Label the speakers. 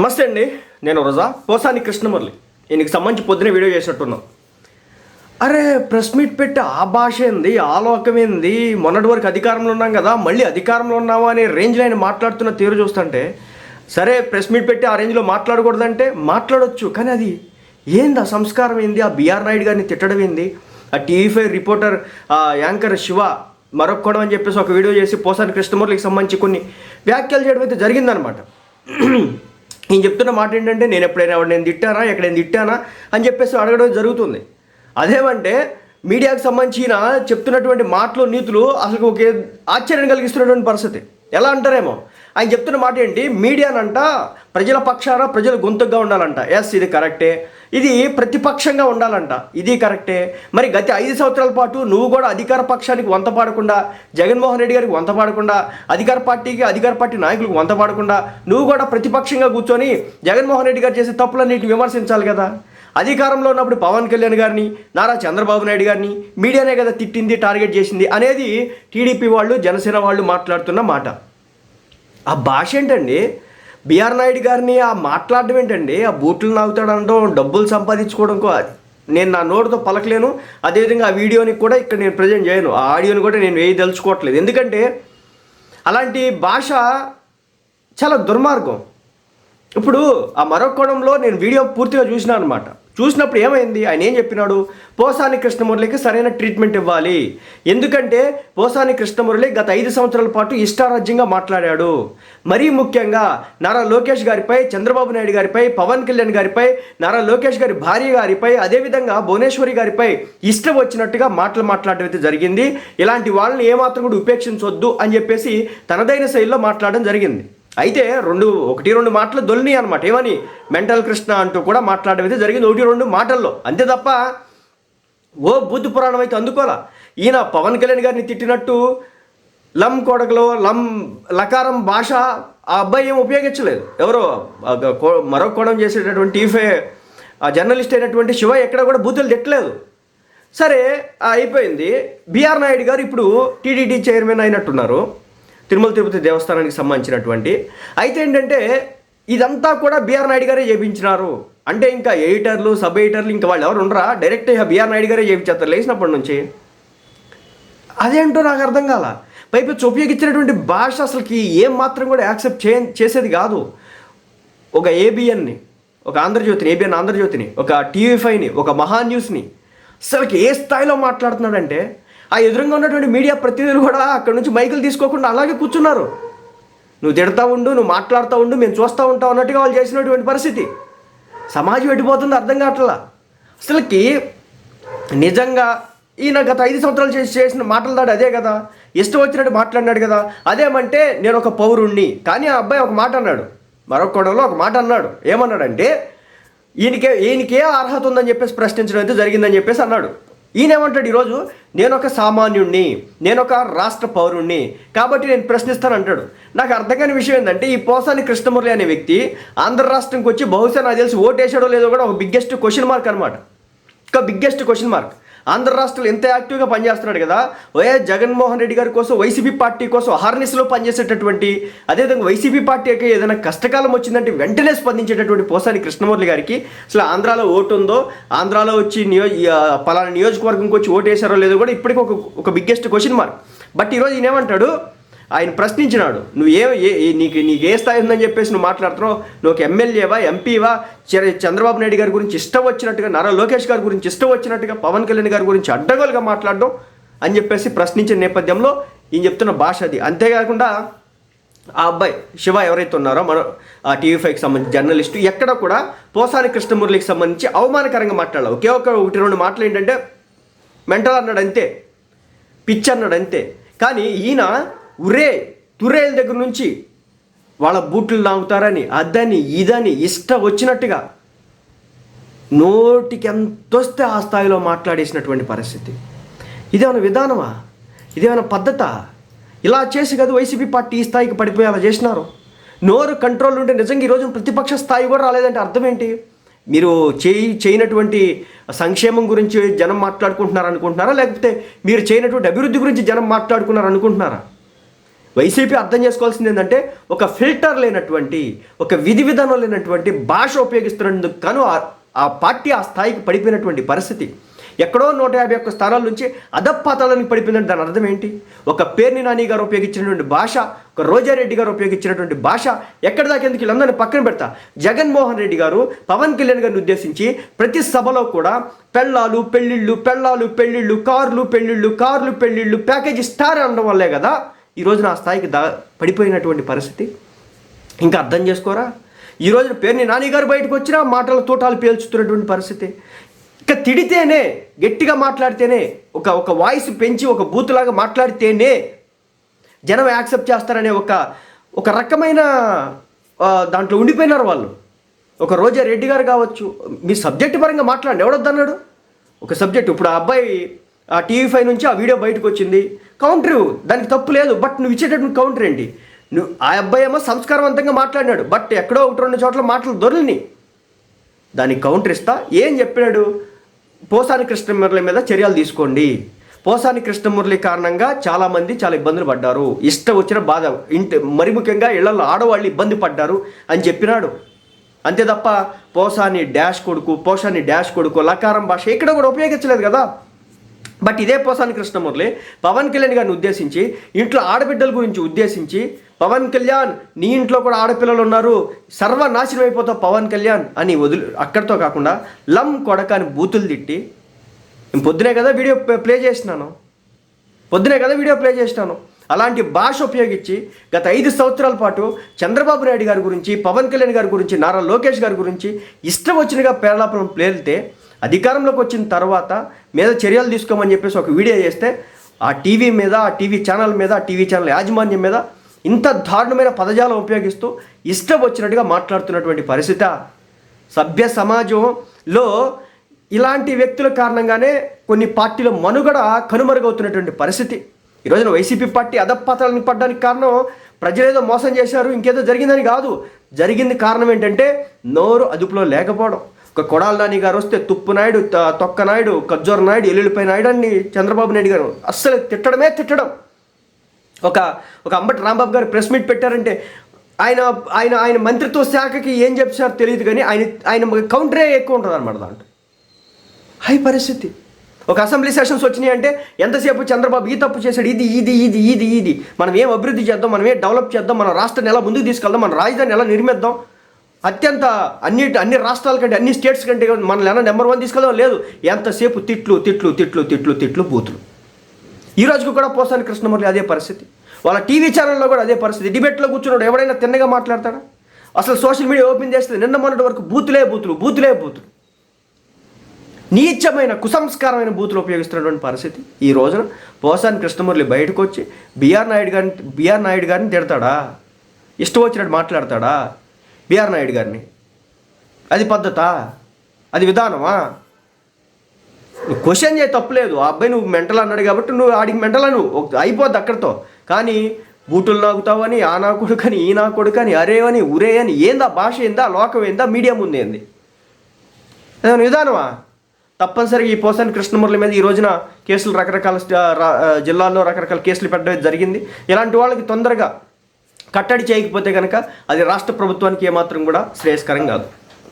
Speaker 1: నమస్తే అండి నేను రోజా పోసాని కృష్ణమురళి. ఈయనకి సంబంధించి పొద్దున వీడియో చేసినట్టున్నాం. అరే ప్రెస్ మీట్ పెట్టి ఆ భాష ఏంది ఆ ఏంది? మొన్నటి వరకు అధికారంలో ఉన్నాం కదా మళ్ళీ అధికారంలో ఉన్నావా అనే రేంజ్లో ఆయన మాట్లాడుతున్న తీరు చూస్తుంటే సరే ప్రెస్ మీట్ పెట్టి ఆ రేంజ్లో మాట్లాడకూడదంటే మాట్లాడొచ్చు కానీ అది ఏంది ఆ సంస్కారం ఏంది? ఆ బిఆర్ నాయుడు గారిని తిట్టడం ఏంది? ఆ టీవీ ఫైవ్ రిపోర్టర్ ఆ యాంకర్ శివ మరొక్కడం అని చెప్పేసి ఒక వీడియో చేసి పోసాని కృష్ణమూర్తికి సంబంధించి కొన్ని వ్యాఖ్యలు చేయడం అయితే జరిగిందనమాట నేను చెప్తున్న మాట ఏంటంటే నేను ఎప్పుడైనా నేను తిట్టానా? ఎక్కడైనా తిట్టానా? అని చెప్పేసి అడగడం జరుగుతుంది. అదేమంటే మీడియాకు సంబంధించిన చెప్తున్నటువంటి మాటలు నీతులు అసలు ఒకే ఆశ్చర్యం కలిగిస్తున్నటువంటి పరిస్థితి. ఎలా అంటారేమో? ఆయన చెప్తున్న మాట ఏంటి? మీడియానంట ప్రజల పక్షాన ప్రజలు గొంతుగా ఉండాలంట. ఎస్ ఇది కరెక్టే ఇది ప్రతిపక్షంగా ఉండాలంట. ఇది కరెక్టే. మరి గత ఐదు సంవత్సరాల పాటు నువ్వు కూడా అధికార పక్షానికి వంత పాడకుండా జగన్మోహన్ రెడ్డి గారికి వంత పాడకుండా అధికార పార్టీకి అధికార పార్టీ నాయకులకు వంత పాడకుండా నువ్వు కూడా ప్రతిపక్షంగా కూర్చొని జగన్మోహన్ రెడ్డి గారు చేసే తప్పులన్నిటిని విమర్శించాలి కదా. అధికారంలో ఉన్నప్పుడు పవన్ కళ్యాణ్ గారిని నారా చంద్రబాబు నాయుడు గారిని మీడియానే కదా తిట్టింది టార్గెట్ చేసింది అనేది టీడీపీ వాళ్ళు జనసేన వాళ్ళు మాట్లాడుతున్న మాట. ఆ భాష ఏంటండి? బిఆర్ నాయుడు గారిని ఆ మాట్లాడడం ఏంటండి? ఆ బూట్లు నాగుతాడు అనడం డబ్బులు సంపాదించుకోవడం అది నేను నా నోటితో పలకలేను. అదేవిధంగా ఆ వీడియోని కూడా ఇక్కడ నేను ప్రజెంట్ చేయను. ఆ ఆడియోని కూడా నేను వేయి తలుచుకోవట్లేదు ఎందుకంటే అలాంటి భాష చాలా దుర్మార్గం. ఇప్పుడు ఆ మరొక కోణంలో నేను వీడియో పూర్తిగా చూసినా అనమాట. చూసినప్పుడు ఏమైంది? ఆయన ఏం చెప్పినాడు? పోసాని కృష్ణమురళికి సరైన ట్రీట్మెంట్ ఇవ్వాలి. ఎందుకంటే పోసాని కృష్ణమురళి గత ఐదు సంవత్సరాల పాటు ఇష్టారాజ్యంగా మాట్లాడాడు. మరీ ముఖ్యంగా నారా లోకేష్ గారిపై చంద్రబాబు నాయుడు గారిపై పవన్ కళ్యాణ్ గారిపై నారా లోకేష్ గారి భార్య గారిపై అదేవిధంగా భువనేశ్వరి గారిపై ఇష్టం వచ్చినట్టుగా మాటలు మాట్లాడడం అయితే జరిగింది. ఇలాంటి వాళ్ళని ఏమాత్రం కూడా ఉపేక్షించొద్దు అని చెప్పేసి తనదైన శైలిలో మాట్లాడడం జరిగింది. అయితే రెండు ఒకటి రెండు మాటలు దొల్ని అనమాట ఏమని? మెంటల్ కృష్ణ అంటూ కూడా మాట్లాడడం అయితే జరిగింది. ఒకటి రెండు మాటల్లో. అంతే తప్ప ఓ బుద్ధి పురాణం అయితే అందుకోలా ఈయన పవన్ కళ్యాణ్ గారిని తిట్టినట్టు లం కొడకలో లం లకారం భాష ఆ అబ్బాయి ఏం ఉపయోగించలేదు. ఎవరో మరో మరొక కోణం చేసేటటువంటి టీఫే ఆ జర్నలిస్ట్ అయినటువంటి శివ ఎక్కడ కూడా బూతులు తిట్టలేదు. సరే అయిపోయింది. బిఆర్ నాయుడు గారు ఇప్పుడు టీడీడీ చైర్మన్ అయినట్టున్నారు. తిరుమల తిరుపతి దేవస్థానానికి సంబంధించినటువంటి. అయితే ఏంటంటే ఇదంతా కూడా బిఆర్ నాయుడు గారే చేయించినారు అంటే ఇంకా ఎడిటర్లు సబ్ ఎడిటర్లు ఇంకా వాళ్ళు ఎవరు ఉండరా? డైరెక్ట్ బిఆర్ నాయుడు గారే చేయించేస్తారు లేచినప్పటి నుంచి. అదేంటో నాకు అర్థం కాల. పైపు ఉపయోగించినటువంటి భాష అసలుకి ఏం మాత్రం కూడా యాక్సెప్ట్ చే చేసేది కాదు. ఒక ఏబిఎన్ని ఒక ఆంధ్రజ్యోతిని ఏబిఎన్ ఆంధ్రజ్యోతిని ఒక టీవీ ఫైవ్ని ఒక మహా న్యూస్ని అసలుకి ఏ స్థాయిలో మాట్లాడుతున్నాడంటే ఆ ఎదురుగా ఉన్నటువంటి మీడియా ప్రతినిధులు కూడా అక్కడ నుంచి మైకులు తీసుకోకుండా అలాగే కూర్చున్నారు. నువ్వు తిడతా ఉండు నువ్వు మాట్లాడుతూ ఉండు మేము చూస్తూ ఉంటాం అన్నట్టుగా వాళ్ళు చేసినటువంటి పరిస్థితి. సమాజం ఎడిపోతుంది అర్థం కావట్లా. అసలుకి నిజంగా ఈయన గత ఐదు సంవత్సరాలు చేసి చేసిన మాటల దాడు అదే కదా? ఇష్టం వచ్చినట్టు మాట్లాడినాడు కదా? అదేమంటే నేను ఒక పౌరుణ్ణి కానీ ఆ అబ్బాయి ఒక మాట అన్నాడు. మరొక కోణంలో ఒక మాట అన్నాడు. ఏమన్నాడంటే ఈయనకే ఈయనకే అర్హత ఉందని చెప్పేసి ప్రశ్నించడం అయితే జరిగిందని చెప్పేసి అన్నాడు. ఈయన ఏమంటాడు ఈరోజు నేను ఒక సామాన్యుణ్ణి నేను ఒక రాష్ట్ర పౌరుణ్ణి కాబట్టి నేను ప్రశ్నిస్తాను అంటాడు నాకు అర్థం కాని విషయం ఏంటంటే ఈ పోసాని కృష్ణమురళి అనే వ్యక్తి ఆంధ్ర రాష్ట్రంకి వచ్చి బహుశా నాకు తెలిసి ఓటేసాడో లేదో కూడా ఒక బిగ్గెస్ట్ క్వశ్చన్ మార్క్ అనమాట ఒక బిగ్గెస్ట్ క్వశ్చన్ మార్క్ ఆంధ్ర రాష్ట్రంలో ఎంత యాక్టివ్గా పనిచేస్తున్నాడు కదా? వైఎస్ జగన్మోహన్ రెడ్డి గారి కోసం వైసీపీ పార్టీ కోసం హార్నెస్లో పనిచేసేటటువంటి అదేవిధంగా వైసీపీ పార్టీకి ఏదైనా కష్టకాలం వచ్చిందంటే వెంటనే స్పందించేటటువంటి పోసాని కృష్ణమూర్తి గారికి. అసలు ఆంధ్రాలో ఓటు ఉందో ఆంధ్రాలో వచ్చి నియో పలానా నియోజకవర్గంకి వచ్చి ఓటు వేశారో లేదో కూడా ఇప్పటికీ ఒక ఒక బిగ్గెస్ట్ క్వశ్చన్ మార్క్ బట్ ఈరోజు ఈయనేమంటాడు? ఏమంటాడు ఆయన ప్రశ్నించినాడు నువ్వు ఏ నీకు నీకు ఏ స్థాయి ఉందని చెప్పేసి నువ్వు మాట్లాడుతున్నావు? నువ్వు ఒక ఎమ్మెల్యేవా ఎంపీవా? చ- చంద్రబాబు నాయుడు గారి గురించి ఇష్టం వచ్చినట్టుగా నారా లోకేష్ గారి గురించి ఇష్టం వచ్చినట్టుగా పవన్ కళ్యాణ్ గారి గురించి అడ్డగోలుగా మాట్లాడడం అని చెప్పేసి ప్రశ్నించిన నేపథ్యంలో ఈయన చెప్తున్న భాష అది. అంతేకాకుండా ఆ అబ్బాయి శివ ఎవరైతే ఉన్నారో మన ఆ టీవీ ఫైవ్కి సంబంధించి జర్నలిస్టు ఎక్కడ కూడా పోసాని కృష్ణమురళికి సంబంధించి అవమానకరంగా మాట్లాడాలి ఒకే ఒక ఒకటి రెండు మాటలు ఏంటంటే మెంటల్ అన్నాడు అంతే పిచ్ అన్నాడు అంతే. కానీ ఈయన ఉరే తురేల దగ్గర నుంచి వాళ్ళ బూట్లు నాగుతారని అదని ఇదని ఇష్ట వచ్చినట్టుగా నోటికి ఎంత వస్తే ఆ స్థాయిలో మాట్లాడేసినటువంటి పరిస్థితి. ఇదేమైనా విధానమా? ఇదేమైనా పద్ధత? ఇలా చేసి కదా వైసీపీ పార్టీ ఈ స్థాయికి పడిపోయేలా చేసినారు. నోరు కంట్రోల్ ఉంటే నిజంగా ఈరోజు ప్రతిపక్ష స్థాయి కూడా రాలేదంటే అర్థం ఏంటి మీరు చేయి చేయనటువంటి సంక్షేమం గురించి జనం మాట్లాడుకుంటున్నారు అనుకుంటున్నారా లేకపోతే మీరు చేయనటువంటి అభివృద్ధి గురించి జనం మాట్లాడుకున్నారు అనుకుంటున్నారా వైసీపీ అర్థం చేసుకోవాల్సింది ఏంటంటే ఒక ఫిల్టర్ లేనటువంటి ఒక విధి విధానం లేనటువంటి భాష ఉపయోగిస్తున్నందుకు గాను ఆ- పార్టీ ఆ స్థాయికి పడిపోయినటువంటి పరిస్థితి. ఎక్కడో నూట యాభై ఒక్క స్థానాల నుంచి అధపాతాలని పడిపోయిందంటే దాని అర్థం ఏంటి? ఒక పేర్ని నాని గారు ఉపయోగించినటువంటి భాష ఒక రోజారెడ్డి గారు ఉపయోగించినటువంటి భాష ఎక్కడి దాకా ఎందుకు వీళ్ళందరినీ పక్కన పెడతా? జగన్మోహన్ రెడ్డి గారు పవన్ కళ్యాణ్ గారిని ఉద్దేశించి ప్రతి సభలో కూడా పెళ్ళాలు పెళ్ళిళ్ళు పెళ్ళాలు పెళ్ళిళ్ళు కార్లు పెళ్ళిళ్ళు కార్లు పెళ్ళిళ్ళు ప్యాకేజ్ స్టార్ అనడం వల్లే కదా ఈ రోజున ఆ స్థాయికి దా పడిపోయినటువంటి పరిస్థితి. ఇంకా అర్థం చేసుకోరా? ఈ రోజున పేరుని నానిగారు బయటకు వచ్చినా మాటల తోటాలు పేల్చుతున్నటువంటి పరిస్థితి. ఇక తిడితేనే గట్టిగా మాట్లాడితేనే ఒక ఒక వాయిస్ పెంచి ఒక బూత్లాగా మాట్లాడితేనే జనం యాక్సెప్ట్ చేస్తారనే ఒక ఒక రకమైన దాంట్లో ఉండిపోయినారు వాళ్ళు. ఒక రోజా రెడ్డి గారు కావచ్చు మీ సబ్జెక్ట్ పరంగా మాట్లాడండి ఎవడొద్దన్నాడు? ఒక సబ్జెక్ట్ ఇప్పుడు ఆ అబ్బాయి ఆ టీవీ ఫైవ్ నుంచి ఆ వీడియో బయటకు వచ్చింది. కౌంటర్. దానికి తప్పు లేదు. బట్ నువ్వు ఇచ్చేటటువంటి కౌంటర్ ఏంటి? నువ్వు ఆ అబ్బాయి ఏమో సంస్కారవంతంగా మాట్లాడినాడు. బట్ ఎక్కడో ఒకటి రెండు చోట్ల మాటలు దొరలిని దానికి కౌంటర్ ఇస్తా. ఏం చెప్పాడు పోసాని కృష్ణమురళి మీద చర్యలు తీసుకోండి. పోసాని కృష్ణమురళి కారణంగా చాలామంది చాలా ఇబ్బందులు పడ్డారు. ఇష్టం వచ్చిన బాధ ఇంటి మరి ముఖ్యంగా ఇళ్ళలో ఆడవాళ్ళు ఇబ్బంది పడ్డారు అని చెప్పినాడు. అంతే తప్ప పోసాని డాష్ కొడుకు పోసాని డాష్ కొడుకు లకారం భాష ఇక్కడ కూడా ఉపయోగించలేదు కదా. బట్ ఇదే పోసాని కృష్ణమురళి పవన్ కళ్యాణ్ గారిని ఉద్దేశించి ఇంట్లో ఆడబిడ్డల గురించి ఉద్దేశించి పవన్ కళ్యాణ్ నీ ఇంట్లో కూడా ఆడపిల్లలు ఉన్నారు సర్వనాశనం అయిపోతావు పవన్ కళ్యాణ్ అని వదిలి అక్కడితో కాకుండా లం కొడక అని బూతులు తిట్టి నేను పొద్దునే కదా వీడియో ప్లే- చేసినాను. పొద్దునే కదా వీడియో ప్లే చేసినాను. అలాంటి భాష ఉపయోగించి గత ఐదు సంవత్సరాల పాటు చంద్రబాబు నాయుడు గారి గురించి పవన్ కళ్యాణ్ గారి గురించి నారా లోకేష్ గారి గురించి ఇష్టం వచ్చినగా పేర్లాపలం ప్లేలితే అధికారంలోకి వచ్చిన తర్వాత మీద చర్యలు తీసుకోమని చెప్పేసి ఒక వీడియో చేస్తే ఆ టీవీ మీద ఆ టీవీ ఛానల్ మీద ఆ టీవీ ఛానల్ యాజమాన్యం మీద ఇంత దారుణమైన పదజాలం ఉపయోగిస్తూ ఇష్టం వచ్చినట్టుగా మాట్లాడుతున్నటువంటి పరిస్థితి. సభ్య సమాజంలో ఇలాంటి వ్యక్తుల కారణంగానే కొన్ని పార్టీల మనుగడ కనుమరుగవుతున్నటువంటి పరిస్థితి. ఈరోజున వైసీపీ పార్టీ అధపాతాలను పడ్డానికి కారణం ప్రజలేదో మోసం చేశారు ఇంకేదో జరిగిందని కాదు. జరిగింది కారణం ఏంటంటే నోరు అదుపులో లేకపోవడం. ఒక కొడాల నాని గారు వస్తే తుప్పు నాయుడు త- తొక్క నాయుడు నాయుడు ఎల్లుల్లిపై నాయుడు అని చంద్రబాబు నాయుడు గారు. అస్సలు తిట్టడమే తిట్టడం. ఒక ఒక అంబటి రాంబాబు గారు ప్రెస్ మీట్ పెట్టారంటే ఆయన ఆయన ఆయన మంత్రిత్వ శాఖకి ఏం చెప్పారో తెలియదు కానీ ఆయన ఆయన కౌంటరే ఎక్కువ ఉంటుంది అనమాట దాంట్లో. హై పరిస్థితి. ఒక అసెంబ్లీ సెషన్స్ వచ్చినాయి అంటే ఎంతసేపు చంద్రబాబు ఈ తప్పు చేశాడు? ఇది ఇది ఇది ఇది ఇది. మనం ఏం అభివృద్ధి చేద్దాం? మనం ఏం డెవలప్ చేద్దాం? మన రాష్ట్రాన్ని ఎలా ముందుకు తీసుకెళ్దాం? మన రాజధాని ఎలా నిర్మిద్దాం? అత్యంత అన్ని అన్ని రాష్ట్రాల కంటే అన్ని స్టేట్స్ కంటే మనల్ని ఎలా నెంబర్ వన్ తీసుకెళ్దాం లేదు. ఎంతసేపు తిట్లు తిట్లు తిట్లు తిట్లు తిట్లు బూతులు ఈ రోజుకు కూడా పోసాని కృష్ణమురళి అదే పరిస్థితి. వాళ్ళ టీవీ ఛానల్లో కూడా అదే పరిస్థితి. డిబేట్లో కూర్చున్నాడు ఎవడైనా తిన్నగా మాట్లాడతాడా? అసలు సోషల్ మీడియా ఓపెన్ చేస్తే నిన్న మొన్నటి వరకు బూతులే బూతులు బూతులే బూతులు. నీచమైన కుసంస్కారమైన బూతులు ఉపయోగిస్తున్నటువంటి పరిస్థితి ఈ రోజున. పోసాని కృష్ణమురళి బయటకు వచ్చి బిఆర్ నాయుడు గారిని బిఆర్ నాయుడు గారిని తిడతాడా? ఇష్టం వచ్చినట్టు మాట్లాడతాడా? బిఆర్ నాయుడు గారిని. అది పద్ధతా? అది విధానమా? నువ్వు క్వశ్చన్ చేయ తప్పులేదు. ఆ అబ్బాయి నువ్వు మెంటల్ అన్నాడు కాబట్టి నువ్వు ఆడికి మెంటల్ అను. అయిపోద్ది అక్కడితో. కానీ బూటులు నాకుతావని ఆ నా కొడుకని ఈ నా కొడుకని అరే అని ఉరే అని ఏందా భాష ఏందా లోకం ఏందా మీడియం ఉంది ఏంది? ఏదైనా విధానమా? తప్పనిసరిగా ఈ పోసాని కృష్ణమురళి మీద ఈ రోజున కేసులు రకరకాల జిల్లాల్లో రకరకాల కేసులు పెట్టడం జరిగింది. ఇలాంటి వాళ్ళకి తొందరగా కట్టడి చేయకపోతే కనుక అది రాష్ట్ర ప్రభుత్వానికి ఏమాత్రం కూడా శ్రేయస్కరం కాదు.